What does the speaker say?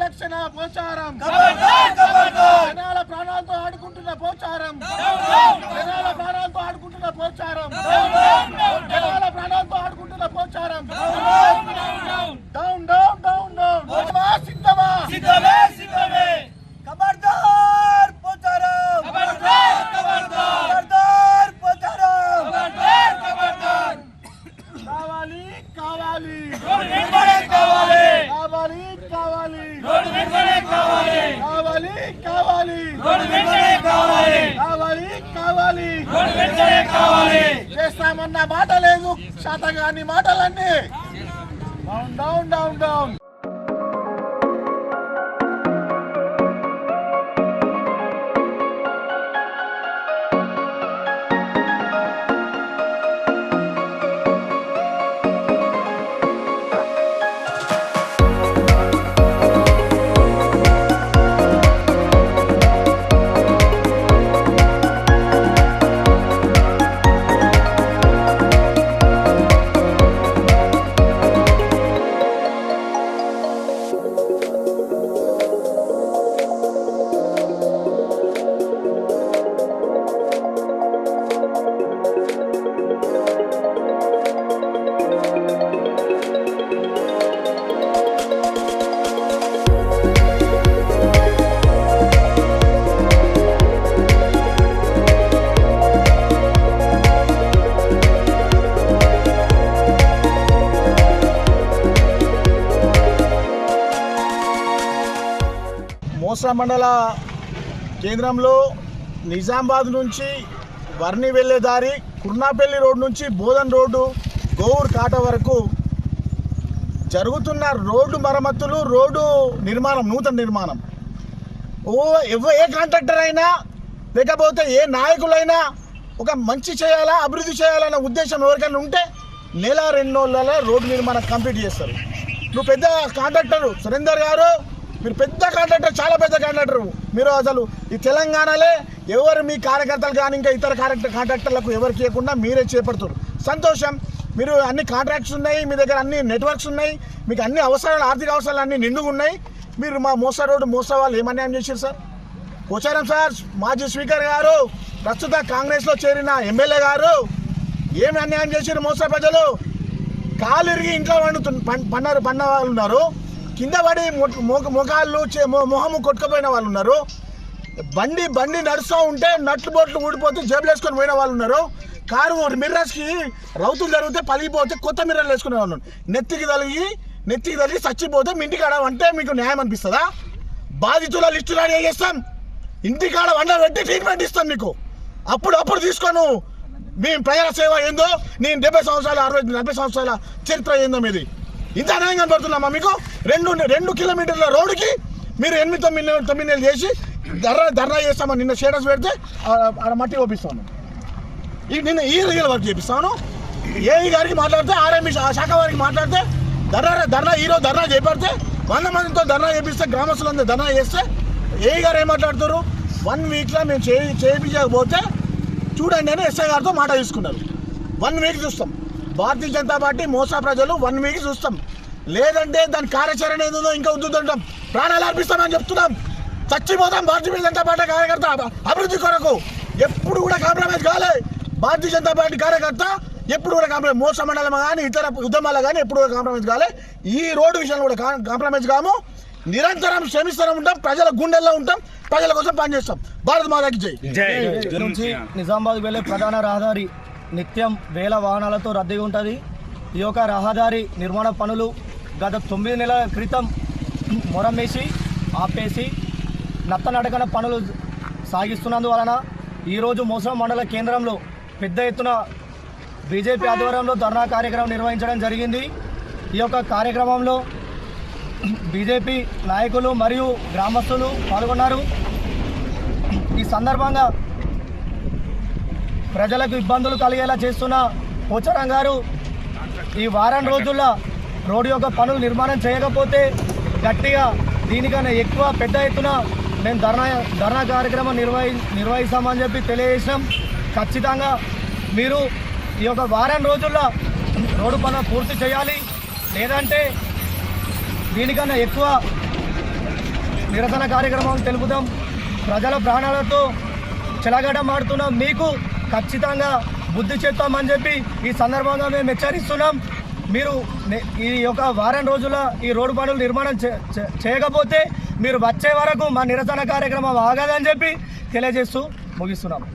జనాలంటే ప్రచారం నిర్లక్ష్యన పోచారం ఖబర్దార్ ఖబర్దార్ జనాల ప్రాణాలతో ఆడుకుంటున్న పోచారం జనాల ప్రాణాలతో ఆడుకుంటున్న పోచారం జనాల ప్రాణాలతో ఆడుకుంటున్న Pocharam down down down down సిద్ధమా సిద్ధమే సిద్ధమే ఖబర్దార్ పోతారం ఖబర్దార్ ఖబర్దార్ ఖబర్దార్ పోతారం ఖబర్దార్ ఖబర్దార్ కావాలి కావాలి వెంటనే కావాలి కావాలి కావాలి రోడ్డు వెంటనే కావాలి కావాలి కావాలి. కావాలి. కావాలి కావాలి. కావాలి. చేస్తామన్న మాట లేదు శాతగాని మాటలన్నీ. Down down down down Mosra మండల కేంద్రంలో నిజామాబాద్ నుంచి వర్ణి వెళ్ళే దారి కుర్నాపల్లి రోడ్ నుంచి బోధన్ రోడ్డు గోవుర్ కాట వరకు జరుగుతున్న రోడ్డు మరమ్మతులు రోడ్డు నిర్మాణం నూతన నిర్మాణం. ఓ ఏ కాంట్రాక్టర్ అయినా లేకపోతే ఏ నాయకులైనా ఒక మంచి చేయాలా అభివృద్ధి చేయాలన్న ఉద్దేశం ఎవరికైనా ఉంటే నెల రెండు నెలల రోడ్డు నిర్మాణం కంప్లీట్ చేస్తారు. నువ్వు పెద్ద కాంట్రాక్టర్ సురేందర్ గారు మీరు పెద్ద కాంట్రాక్టర్ చాలా పెద్ద కాంట్రాక్టర్ మీరు అసలు ఈ తెలంగాణలే ఎవరు మీ కార్యకర్తలు కానీ ఇంకా ఇతర కాంట్రాక్టర్ కాంట్రాక్టర్లకు ఎవరికి ఇవ్వకుండా మీరే చేపడుతారు సంతోషం. మీరు అన్ని కాంట్రాక్ట్స్ ఉన్నాయి మీ దగ్గర అన్ని నెట్వర్క్స్ ఉన్నాయి మీకు అన్ని అవసరాలు ఆర్థిక అవసరాలు అన్ని నిండుగా ఉన్నాయి. మీరు మా మోసా రోడ్డు మోసా వాళ్ళు ఏమన్యాయం చేశారు సార్? పోచారం సార్ మాజీ స్పీకర్ గారు ప్రస్తుత కాంగ్రెస్లో చేరిన ఎమ్మెల్యే గారు ఏమి అన్యాయం చేశారు మోసా ప్రజలు? కాలు ఇరిగి ఇంట్లో పండుతు పన్నారు పన్న వాళ్ళు ఉన్నారు. కింద పడి మొ- చే- మొ- మొహము కొట్టుకుపోయిన వాళ్ళు ఉన్నారు బండి బండి నడుస్తూ ఉంటే నట్లు బొట్లు ఊడిపోతే జేబులు వేసుకొని పోయిన వాళ్ళు ఉన్నారు కారు మిర్రర్స్కి రౌతులు జరిగితే పలిగిపోతే కొత్త మిర్రర్లు వేసుకునే వాళ్ళు నెత్తికి తలిగి నెత్తికి తలిగి చచ్చిపోతే మీ ఇంటికాడ అంటే మీకు న్యాయం అనిపిస్తుందా? బాధితుల లిస్టు రెడీ చేస్తాం ఇంటికాడ వండ పెట్టి ట్రీట్మెంట్ ఇస్తాం మీకు. అప్పుడు అప్పుడు తీసుకోను. మీ ప్రజల సేవ ఏందో నేను డెబ్బై సంవత్సరాల అరవై డెబ్బై సంవత్సరాల చరిత్ర ఏందో మీది. ఇంత అన్యాయం కనపడుతున్నామా మీకు? రెండు రెండు కిలోమీటర్ల రోడ్డుకి మీరు ఎనిమిది తొమ్మిది నెలలు- తొమ్మిది నెలలు చేసి ధర్నా ధర్నా చేస్తామని నిన్న స్టేటస్ పెడితే ఆడ మట్టి ఒప్పిస్తాను. ఈ నిన్న ఈ రీల్ వర్క్ చేపిస్తాను. ఏఈ గారికి మాట్లాడితే ఆర్ఎంఈ శాఖ వారికి మాట్లాడితే ధర్నా ధర్నా ఈరోజు ధర్నా చేపడితే వంద మందితో ధర్నా చేపిస్తే గ్రామస్తులందరూ ధర్నా చేస్తే ఏఈ గారు ఏం మాట్లాడుతారు వన్ వీక్లో మేము చేయి చేయించకపోతే చూడండి అని ఎస్ఐ గారితో మాట తీసుకున్నారు. వన్ వీక్ చూస్తాం. భారతీయ జనతా పార్టీ మోసా ప్రజలు వన్ వీక్ చూస్తాం లేదంటే దాని కార్యాచరణ ఏదో ఇంకా ఉద్దుతుంటాం ప్రాణాలు అర్పిస్తామని చెప్తున్నాం చచ్చిపోతాం భారతీయ జనతా పార్టీ కార్యకర్త అభ- అభివృద్ధి కొరకు ఎప్పుడు కూడా కాంప్రమైజ్ కాలే భారతీయ జనతా పార్టీ కార్యకర్త ఎప్పుడు కూడా కాంప్రమైజ్ మోస మండలం కానీ ఇతర ఉద్యమాలు కానీ ఎప్పుడు కూడా కాంప్రమైజ్ కాలే ఈ రోడ్డు విషయంలో కూడా కా- కాంప్రమైజ్ కాము నిరంతరం శ్రమిస్తూనే ఉంటాం ప్రజల గుండెల్లో ఉంటాం ప్రజల కోసం పనిచేస్తాం భారత్ మాతాకి జై నుంచి నిజామాబాద్ వెళ్ళే ప్రధాన రహదారి నిత్యం వేల వాహనాలతో రద్దీ ఉంటుంది. ఈ యొక్క రహదారి నిర్మాణ పనులు గత తొమ్మిది నెలల క్రితం మొరమేసి ఆపేసి నత్తనడకన పనులు సాగిస్తున్నందువలన ఈరోజు మోసం మండల కేంద్రంలో పెద్ద ఎత్తున బీజేపీ ఆధ్వర్యంలో ధర్నా కార్యక్రమం నిర్వహించడం జరిగింది. ఈ యొక్క కార్యక్రమంలో బీజేపీ నాయకులు మరియు గ్రామస్తులు పాల్గొన్నారు. ఈ సందర్భంగా ప్రజలకు ఇబ్బందులు కలిగేలా చేస్తున్న పోచారం గారు ఈ వారం రోజుల్లో రోడ్డు యొక్క పనులు నిర్మాణం చేయకపోతే గట్టిగా దీనికన్నా ఎక్కువ పెద్ద ఎత్తున మేము ధర్నా ధర్నా కార్యక్రమం నిర్వహి నిర్వహిస్తామని చెప్పి తెలియజేసినాం. ఖచ్చితంగా మీరు ఈ యొక్క వారం రోజుల్లో రోడ్డు పనులు పూర్తి చేయాలి. లేదంటే దీనికన్నా ఎక్కువ నిరసన కార్యక్రమం తెలుపుదాం. ప్రజల ప్రాణాలతో చెలగడం ఆడుతున్నాం మీకు ఖచ్చితంగా బుద్ధి చెప్తామని చెప్పి ఈ సందర్భంగా మేము హెచ్చరిస్తున్నాం. మీరు ఈ యొక్క వారం రోజుల ఈ రోడ్డు పనులు నిర్మాణం చే- చేయకపోతే మీరు వచ్చే వరకు మా నిరసన కార్యక్రమం ఆగదని చెప్పి తెలియజేస్తూ ముగిస్తున్నాం.